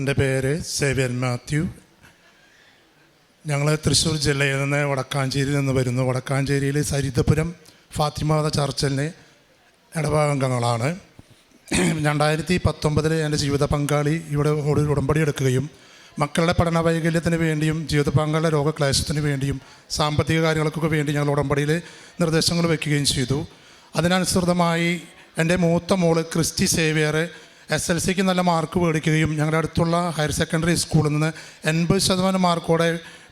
എന്റെ പേര് സേവ്യൻ മാത്യു. ഞങ്ങൾ തൃശ്ശൂർ ജില്ലയിൽ നിന്ന് വടക്കാഞ്ചേരിയിൽ നിന്ന് വരുന്നു. വടക്കാഞ്ചേരിയിൽ സരിതപുരം ഫാത്തിമാത ചർച്ചിലെ ഇടഭാഗംഗങ്ങളാണ് രണ്ടായിരത്തി പത്തൊമ്പതിൽ എന്റെ ജീവിത പങ്കാളി ഇവിടെ ഒരു ഉടമ്പടി എടുക്കുകയും മക്കളുടെ പഠന വൈകല്യത്തിന് വേണ്ടിയും ജീവിത പങ്കാളിയുടെ രോഗക്ലേശത്തിന് വേണ്ടിയും സാമ്പത്തിക കാര്യങ്ങൾക്കൊക്കെ വേണ്ടി ഞങ്ങൾ ഉടമ്പടിയിൽ നിർദ്ദേശങ്ങൾ വയ്ക്കുകയും ചെയ്തു. അതിനനുസൃതമായി എന്റെ മൂത്ത മോൾ ക്രിസ്റ്റി സേവിയർ എസ് എൽ സിക്ക് നല്ല മാർക്ക് മേടിക്കുകയും ഞങ്ങളുടെ അടുത്തുള്ള ഹയർ സെക്കൻഡറി സ്കൂളിൽ നിന്ന് എൺപത് ശതമാനം മാർക്കോടെ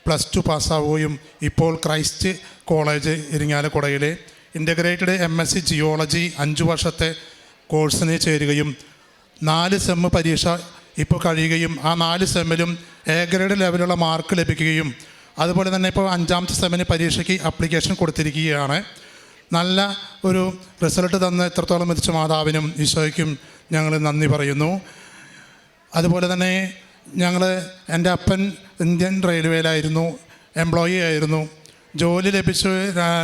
പ്ലസ് ടു പാസ്സാവുകയും ഇപ്പോൾ Christ college ഇരിങ്ങാലക്കുടയിൽ integrated M S C geology അഞ്ച് വർഷത്തെ കോഴ്സിന് ചേരുകയും നാല് സെമ്മ് പരീക്ഷ ഇപ്പോൾ കഴിയുകയും ആ നാല് സെമ്മിലും എ ഗ്രേഡ് ലെവലുള്ള മാർക്ക് ലഭിക്കുകയും അതുപോലെ തന്നെ ഇപ്പോൾ അഞ്ചാമത്തെ സെമ്മിന് പരീക്ഷയ്ക്ക് അപ്ലിക്കേഷൻ കൊടുത്തിരിക്കുകയാണ്. നല്ല ഒരു റിസൾട്ട് തന്ന എത്രത്തോളം എത്തിച്ച മാതാവിനും ഈശോയ്ക്കും ഞങ്ങൾ നന്ദി പറയുന്നു. അതുപോലെ തന്നെ ഞങ്ങൾ എന്റെ അപ്പൻ ഇന്ത്യൻ റെയിൽവേയിലായിരുന്നു എംപ്ലോയി ആയിരുന്നു. ജോലി ലഭിച്ചു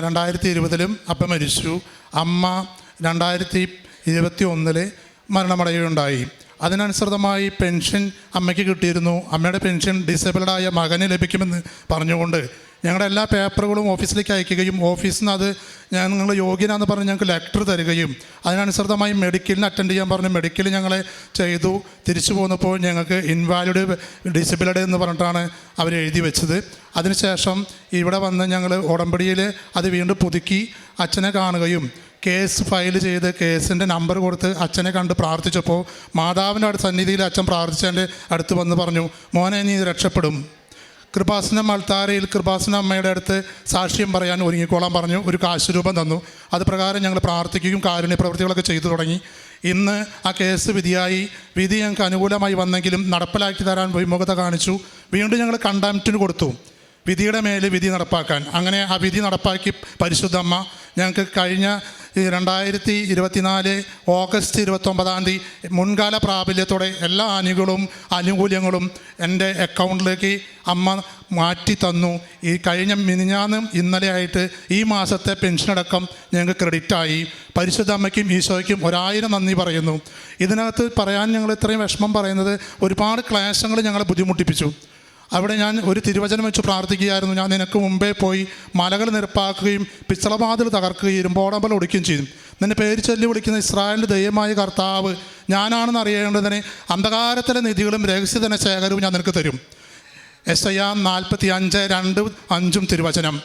രണ്ടായിരത്തി ഇരുപതിലും അപ്പ മരിച്ചു. അമ്മ രണ്ടായിരത്തി ഇരുപത്തി ഒന്നിൽ മരണമടയുണ്ടായി. അതിനനുസൃതമായി പെൻഷൻ അമ്മയ്ക്ക് കിട്ടിയിരുന്നു. അമ്മയുടെ പെൻഷൻ ഡിസേബിൾഡായ മകന് ലഭിക്കുമെന്ന് പറഞ്ഞുകൊണ്ട് ഞങ്ങളുടെ എല്ലാ പേപ്പറുകളും ഓഫീസിലേക്ക് അയക്കുകയും ഓഫീസിൽ നിന്ന് അത് ഞാൻ നിങ്ങൾ യോഗ്യനാന്ന് പറഞ്ഞ് ഞങ്ങൾക്ക് ലെറ്റർ തരികയും അതിനനുസൃതമായി മെഡിക്കലിന് അറ്റൻഡ് ചെയ്യാൻ പറഞ്ഞ് മെഡിക്കൽ ഞങ്ങളെ ചെയ്തു. തിരിച്ചു പോന്നപ്പോൾ ഞങ്ങൾക്ക് ഇൻവാലിഡ് ഡിസബിലിറ്റി എന്ന് പറഞ്ഞിട്ടാണ് അവർ എഴുതി വെച്ചത്. അതിനുശേഷം ഇവിടെ വന്ന് ഞങ്ങൾ ഉടമ്പടിയിൽ അത് വീണ്ടും പുതുക്കി അച്ഛനെ കാണുകയും കേസ് ഫയൽ ചെയ്ത് കേസിന്റെ നമ്പർ കൊടുത്ത് അച്ഛനെ കണ്ട് പ്രാർത്ഥിച്ചപ്പോൾ മാതാവിന്റെ അടുത്ത് സന്നിധിയിൽ അച്ഛൻ പ്രാർത്ഥിച്ചതിന്റെ അടുത്ത് വന്ന് പറഞ്ഞു മോനെ നീ രക്ഷപ്പെടും. കൃപാസനം അൾത്താരയിൽ കൃപാസന അമ്മയുടെ അടുത്ത് സാക്ഷ്യം പറയാൻ ഒരുങ്ങിക്കോളാൻ പറഞ്ഞു ഒരു കാശുരൂപം തന്നു. അത് പ്രകാരം ഞങ്ങൾ പ്രാർത്ഥിക്കുകയും കാരുണ്യ പ്രവൃത്തികളൊക്കെ ചെയ്തു തുടങ്ങി. ഇന്ന് ആ കേസ് വിധിയായി. വിധി ഞങ്ങൾക്ക് അനുകൂലമായി വന്നെങ്കിലും നടപ്പിലാക്കി തരാൻ വിമുഖത കാണിച്ചു. വീണ്ടും ഞങ്ങൾ കണ്ടാമിറ്റിന് കൊടുത്തു. വിധിയുടെ മേൽ വിധി നടപ്പാക്കാൻ. അങ്ങനെ ആ വിധി നടപ്പാക്കി പരിശുദ്ധമ്മ ഞങ്ങൾക്ക് കഴിഞ്ഞ ഈ രണ്ടായിരത്തി ഇരുപത്തിനാല് ഓഗസ്റ്റ് ഇരുപത്തൊമ്പതാം തീയതി മുൻകാല പ്രാബല്യത്തോടെ എല്ലാ ആനുകളും ആനുകൂല്യങ്ങളും എന്റെ അക്കൗണ്ടിലേക്ക് അമ്മ മാറ്റി തന്നു. ഈ കഴിഞ്ഞ മിനിഞ്ഞാന്നും ഇന്നലെ ആയിട്ട് ഈ മാസത്തെ പെൻഷനടക്കം ഞങ്ങൾക്ക് ക്രെഡിറ്റായി പരിശുദ്ധ അമ്മയ്ക്കും ഈശോയ്ക്കും ഒരായിരം നന്ദി പറയുന്നു. ഇതിനകത്ത് പറയാൻ ഞങ്ങൾ ഇത്രയും വിഷമം പറയുന്നത് ഒരുപാട് ക്ലേശങ്ങൾ ഞങ്ങളെ ബുദ്ധിമുട്ടിപ്പിച്ചു. അവിടെ ഞാൻ ഒരു തിരുവചനം വെച്ച് പ്രാർത്ഥിക്കുകയായിരുന്നു. ഞാൻ നിനക്ക് മുമ്പേ പോയി മലകൾ നിരപ്പാക്കുകയും പിച്ചളവാതിൽ തകർക്കുകയും ഇരുമ്പോടമ്പൽ ഒടിക്കുകയും ചെയ്യും നിന്നെ പേര് ചൊല്ലി വിളിക്കുന്ന ഇസ്രായേലിന്റെ ദൈവമായ കർത്താവ് ഞാനാണെന്ന് അറിയേണ്ടതിനെ അന്ധകാരത്തിലെ നിധികളും രഹസ്യധന ശേഖരവും ഞാൻ നിനക്ക് തരും. എസ് ഐ ആം നാൽപ്പത്തി അഞ്ച് രണ്ട് അഞ്ചും തിരുവചനം.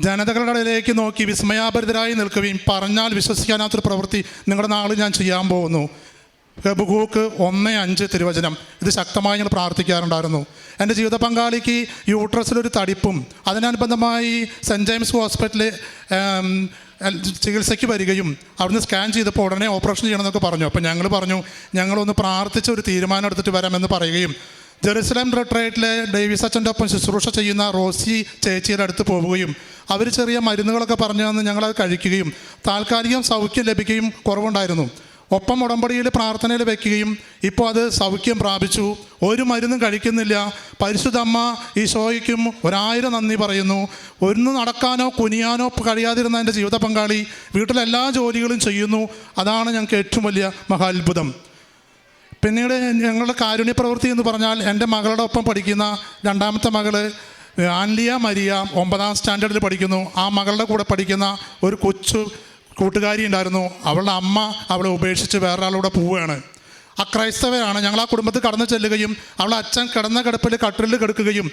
ജനതകളുടെ ഇടയിലേക്ക് നോക്കി വിസ്മയാഭരിതരായി നിൽക്കുകയും പറഞ്ഞാൽ വിശ്വസിക്കാനാത്തൊരു പ്രവൃത്തി നിങ്ങളുടെ നാളിൽ ഞാൻ ചെയ്യാൻ പോകുന്നു. ഹെബുഗൂക്ക് ഒന്ന് അഞ്ച് തിരുവചനം. ഇത് ശക്തമായി ഞങ്ങൾ പ്രാർത്ഥിക്കാറുണ്ടായിരുന്നു. എന്റെ ജീവിത പങ്കാളിക്ക് യൂട്രസിലൊരു തടിപ്പും അതിനനുബന്ധമായി സെന്റ് ജെയിംസ് ഹോസ്പിറ്റലിൽ ചികിത്സയ്ക്ക് വരികയും അവിടുന്ന് സ്കാൻ ചെയ്തപ്പോൾ ഉടനെ ഓപ്പറേഷൻ ചെയ്യണമെന്നൊക്കെ പറഞ്ഞു. അപ്പോൾ ഞങ്ങൾ പറഞ്ഞു ഞങ്ങളൊന്ന് പ്രാർത്ഥിച്ച് ഒരു തീരുമാനം എടുത്തിട്ട് വരാമെന്ന് പറയുകയും ജെറുസലേം റിട്രേറ്റിലെ ഡേവിസ് അച്ഛന്റെ ഒപ്പം ശുശ്രൂഷ ചെയ്യുന്ന റോസി ചേച്ചിയുടെ അടുത്ത് പോവുകയും അവർ ചെറിയ മരുന്നുകളൊക്കെ പറഞ്ഞു തന്ന് ഞങ്ങളത് കഴിക്കുകയും താൽക്കാലികം സൗഖ്യം ലഭിക്കുകയും കുറവുണ്ടായിരുന്നു. ഒപ്പം ഉടമ്പടിയിൽ പ്രാർത്ഥനയിൽ വയ്ക്കുകയും ഇപ്പോൾ അത് സൗഖ്യം പ്രാപിച്ചു. ഒരു മരുന്നും കഴിക്കുന്നില്ല. പരിശുദ്ധ അമ്മ ഈശോയ്ക്കും ഒരായിരം നന്ദി പറയുന്നു. ഒന്ന് നടക്കാനോ കുനിയാനോ കഴിയാതിരുന്ന എന്റെ ജീവിത പങ്കാളി വീട്ടിലെ എല്ലാ ജോലികളും ചെയ്യുന്നു. അതാണ് ഞങ്ങൾക്ക് ഏറ്റവും വലിയ മഹാത്ഭുതം. പിന്നീട് ഞങ്ങളുടെ കാരുണ്യ പ്രവൃത്തി എന്ന് പറഞ്ഞാൽ എന്റെ മകളുടെ ഒപ്പം പഠിക്കുന്ന രണ്ടാമത്തെ മകൾ ആൻലിയ മരിയ ഒമ്പതാം സ്റ്റാൻഡേർഡിൽ പഠിക്കുന്നു. ആ മകളുടെ കൂടെ പഠിക്കുന്ന ഒരു കൊച്ചു കൂട്ടുകാരി ഉണ്ടായിരുന്നു അവളുടെ അമ്മ അവളെ ഉപേക്ഷിച്ച് വേറൊരാളൂടെ പോവുകയാണ്. ആ ക്രൈസ്തവരാണ് ഞങ്ങൾ ആ കുടുംബത്തിൽ കടന്നു ചെല്ലുകയും അവളെ അച്ഛൻ കിടന്ന കിടപ്പിൽ കട്ടിലിൽ കിടക്കുകയും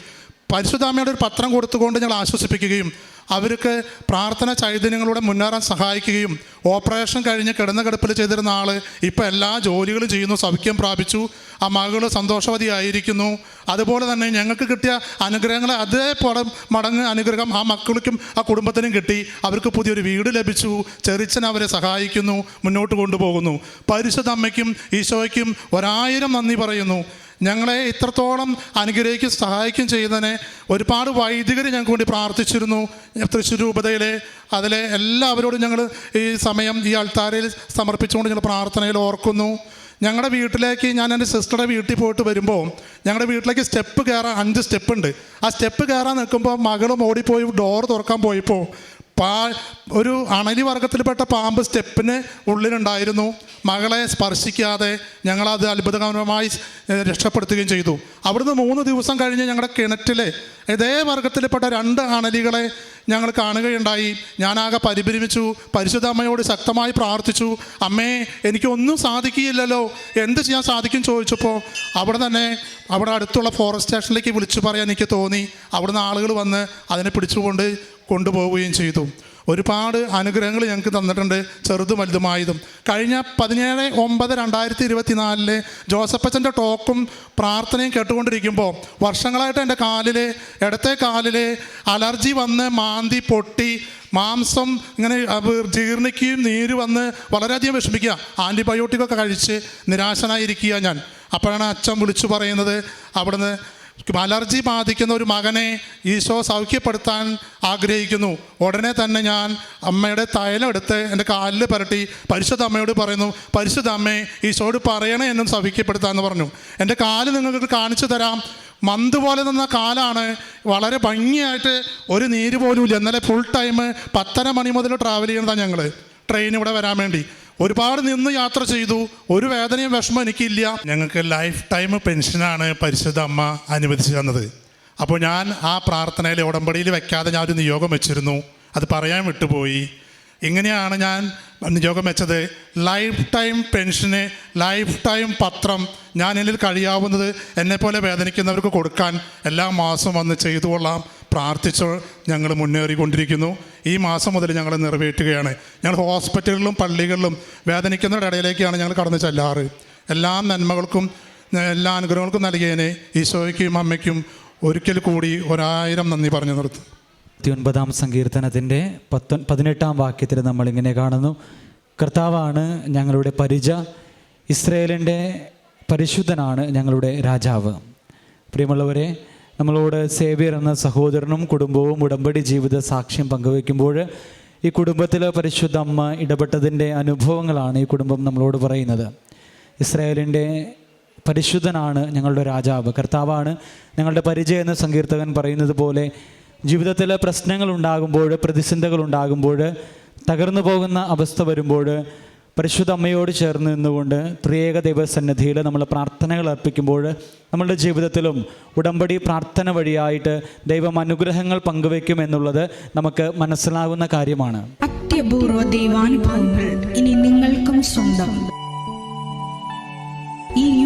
പരിശുദ്ധാമ്മയുടെ ഒരു പത്രം കൊടുത്തുകൊണ്ട് ഞങ്ങൾ ആശ്വസിപ്പിക്കുകയും അവർക്ക് പ്രാർത്ഥന ചൈതന്യങ്ങളുടെ മുന്നേറാൻ സഹായിക്കുകയും ഓപ്പറേഷൻ കഴിഞ്ഞ് കിടന്ന കിടപ്പിൽ ചെയ്തിരുന്ന ആൾ ഇപ്പോൾ എല്ലാ ജോലികളും ചെയ്യുന്നു സൗഖ്യം പ്രാപിച്ചു. ആ മകൾ സന്തോഷവതിയായിരിക്കുന്നു. അതുപോലെ തന്നെ ഞങ്ങൾക്ക് കിട്ടിയ അനുഗ്രഹങ്ങൾ അതേപോലെ മടങ്ങ് അനുഗ്രഹം ആ മക്കൾക്കും ആ കുടുംബത്തിനും കിട്ടി. അവർക്ക് പുതിയൊരു വീട് ലഭിച്ചു. ചെറിച്ചൻ അവരെ സഹായിക്കുന്നു മുന്നോട്ട് കൊണ്ടുപോകുന്നു. പരിശുദ്ധ അമ്മയ്ക്കും ഈശോയ്ക്കും ഒരായിരം നന്ദി പറയുന്നു. ഞങ്ങളെ ഇത്രത്തോളം അനുഗ്രഹിക്കും സഹായിക്കും ചെയ്യുന്നതിന് ഒരുപാട് വൈദികർ ഞങ്ങൾക്ക് വേണ്ടി പ്രാർത്ഥിച്ചിരുന്നു. തൃശ്ശൂർ രൂപതയിലെ അതിലെ എല്ലാവരോടും ഞങ്ങൾ ഈ സമയം ഈ അൾത്താരയിൽ സമർപ്പിച്ചുകൊണ്ട് ഞങ്ങൾ പ്രാർത്ഥനയിൽ ഓർക്കുന്നു. ഞങ്ങളുടെ വീട്ടിലേക്ക് ഞാൻ എന്റെ സിസ്റ്ററുടെ വീട്ടിൽ പോയിട്ട് വരുമ്പോൾ ഞങ്ങളുടെ വീട്ടിലേക്ക് സ്റ്റെപ്പ് കയറാൻ അഞ്ച് സ്റ്റെപ്പ് ഉണ്ട്. ആ സ്റ്റെപ്പ് കയറാൻ നിൽക്കുമ്പോൾ മകളും ഓടിപ്പോയി ഡോർ തുറക്കാൻ പോയപ്പോൾ പാ ഒരു അണലി വർഗത്തിൽപ്പെട്ട പാമ്പ് സ്റ്റെപ്പിന് ഉള്ളിലുണ്ടായിരുന്നു. മകളെ സ്പർശിക്കാതെ ഞങ്ങളത് അത്ഭുതകരമായി രക്ഷപ്പെടുത്തുകയും ചെയ്തു. അവിടുന്ന് മൂന്ന് ദിവസം കഴിഞ്ഞ് ഞങ്ങളുടെ കിണറ്റിലെ ഇതേ വർഗത്തിൽപ്പെട്ട രണ്ട് അണലികളെ ഞങ്ങൾ കാണുകയുണ്ടായി. ഞാനാകെ പരിഭ്രമിച്ചു പരിശുദ്ധ അമ്മയോട് ശക്തമായി പ്രാർത്ഥിച്ചു അമ്മേ എനിക്കൊന്നും സാധിക്കില്ലല്ലോ എന്ത് ചെയ്യാൻ സാധിക്കും? ചോദിച്ചപ്പോൾ അവിടെ തന്നെ അവിടെ അടുത്തുള്ള ഫോറസ്റ്റ് സ്റ്റേഷനിലേക്ക് വിളിച്ചു പറയാൻ എനിക്ക് തോന്നി. അവിടുന്ന് ആളുകൾ വന്ന് അതിനെ പിടിച്ചുകൊണ്ട് കൊണ്ടുപോവുകയും ചെയ്തു. ഒരുപാട് അനുഗ്രഹങ്ങൾ ഞങ്ങൾക്ക് തന്നിട്ടുണ്ട് ചെറുതും വലുതുമായതും. കഴിഞ്ഞ പതിനേഴ് ഒമ്പത് രണ്ടായിരത്തി ഇരുപത്തിനാലിലെ ജോസഫച്ചന്റെ ടോക്കും പ്രാർത്ഥനയും കേട്ടുകൊണ്ടിരിക്കുമ്പോൾ വർഷങ്ങളായിട്ട് എന്റെ കാലിൽ ഇടത്തെ കാലിൽ അലർജി വന്ന് മാന്തി പൊട്ടി മാംസം ഇങ്ങനെ ജീർണിക്കുകയും നീര് വന്ന് വളരെയധികം വിഷമിക്കുക. ആന്റിബയോട്ടിക്കൊക്കെ കഴിച്ച് നിരാശനായിരിക്കുക ഞാൻ. അപ്പോഴാണ് അച്ഛൻ വിളിച്ചു പറയുന്നത് അവിടുന്ന് അലർജി ബാധിക്കുന്ന ഒരു മകനെ ഈശോ സൗഖ്യപ്പെടുത്താൻ ആഗ്രഹിക്കുന്നു. ഉടനെ തന്നെ ഞാൻ അമ്മയുടെ തൈലം എടുത്ത് എന്റെ കാലിൽ പുരട്ടി പരിശുദ്ധ അമ്മയോട് പറയുന്നു പരിശുദ്ധ അമ്മേ ഈശോട് പറയണേ എന്നും സൗഖ്യപ്പെടുത്താമെന്ന് പറഞ്ഞു. എന്റെ കാൽ നിങ്ങൾക്ക് കാണിച്ചു തരാം. മന്ത് പോലെ നിന്ന കാലാണ് വളരെ ഭംഗിയായിട്ട് ഒരു നീര് പോലും ഇല്ല. ഇന്നലെ ഫുൾ ടൈം പത്തര മണി മുതൽ ട്രാവൽ ചെയ്യുന്നതാണ് ഞങ്ങൾ ട്രെയിൻ ഇവിടെ വരാൻ വേണ്ടി. ഒരുപാട് നിന്ന് യാത്ര ചെയ്തു. ഒരു വേദനയും വിഷമം എനിക്കില്ല. ഞങ്ങൾക്ക് ലൈഫ് ടൈം പെൻഷനാണ് പരിശുദ്ധ അമ്മ അനുവദിച്ചു തന്നത്. അപ്പോൾ ഞാൻ ആ പ്രാർത്ഥനയിൽ ഉടമ്പടിയിൽ വെക്കാതെ ഞാൻ ഒരു നിയോഗം വെച്ചിരുന്നു. അത് പറയാൻ വിട്ടുപോയി. ഇങ്ങനെയാണ് ഞാൻ നിയോഗം വെച്ചത്. ലൈഫ് ടൈം പെൻഷന് ലൈഫ് ടൈം പത്രം ഞാൻ എന്നിൽ കഴിയാവുന്നത് എന്നെപ്പോലെ വേദനിക്കുന്നവർക്ക് കൊടുക്കാൻ എല്ലാ മാസവും വന്ന് ചെയ്തു കൊള്ളാം പ്രാർത്ഥിച്ച് ഞങ്ങൾ മുന്നേറിക്കൊണ്ടിരിക്കുന്നു. ഈ മാസം മുതൽ ഞങ്ങൾ നിറവേറ്റുകയാണ്. ഞങ്ങൾ ഹോസ്പിറ്റലുകളിലും പള്ളികളിലും വേദനിക്കുന്നവരുടെ ഇടയിലേക്കാണ് ഞങ്ങൾ കടന്നു ചെല്ലാറ്. എല്ലാ നന്മകൾക്കും എല്ലാ അനുഗ്രഹങ്ങൾക്കും നൽകിയതിനെ ഈശോയ്ക്കും അമ്മയ്ക്കും ഒരിക്കൽ കൂടി ഒരായിരം നന്ദി പറഞ്ഞു നിർത്തും. ഒൻപതാം സങ്കീർത്തനത്തിന്റെ പത്ത് പതിനെട്ടാം വാക്യത്തിൽ നമ്മളിങ്ങനെ കാണുന്നു. കർത്താവാണ് ഞങ്ങളുടെ പരിച ഇസ്രയേലിന്റെ പരിശുദ്ധനാണ് ഞങ്ങളുടെ രാജാവ്. പ്രിയമുള്ളവരെ നമ്മളോട് സേവ്യർ എന്ന സഹോദരനും കുടുംബവും ഉടമ്പടി ജീവിത സാക്ഷ്യം പങ്കുവെക്കുമ്പോൾ ഈ കുടുംബത്തിൽ പരിശുദ്ധ അമ്മ ഇടപെട്ടതിന്റെ അനുഭവങ്ങളാണ് ഈ കുടുംബം നമ്മളോട് പറയുന്നത്. ഇസ്രായേലിന്റെ പരിശുദ്ധനാണ് ഞങ്ങളുടെ രാജാവ്. കർത്താവാണ് ഞങ്ങളുടെ പരിചയം എന്ന സങ്കീർത്തകൻ പറയുന്നത് പോലെ ജീവിതത്തിൽ പ്രതിസന്ധികൾ ഉണ്ടാകുമ്പോൾ തകർന്നു പോകുന്ന അവസ്ഥ വരുമ്പോൾ പരിശുദ്ധ അമ്മയോട് ചേർന്ന് നിന്നുകൊണ്ട് ത്രിയേക ദൈവസന്നിധിയിൽ നമ്മൾ പ്രാർത്ഥനകൾ അർപ്പിക്കുമ്പോൾ നമ്മളുടെ ജീവിതത്തിലും ഉടമ്പടി പ്രാർത്ഥന വഴിയായിട്ട് ദൈവം അനുഗ്രഹങ്ങൾ പങ്കുവയ്ക്കും എന്നുള്ളത് നമുക്ക് മനസ്സിലാകുന്ന കാര്യമാണ്. അത്യപൂർവ ദൈവാനുഭവങ്ങൾ ഇനി നിങ്ങൾക്കും സ്വന്തം. ഈ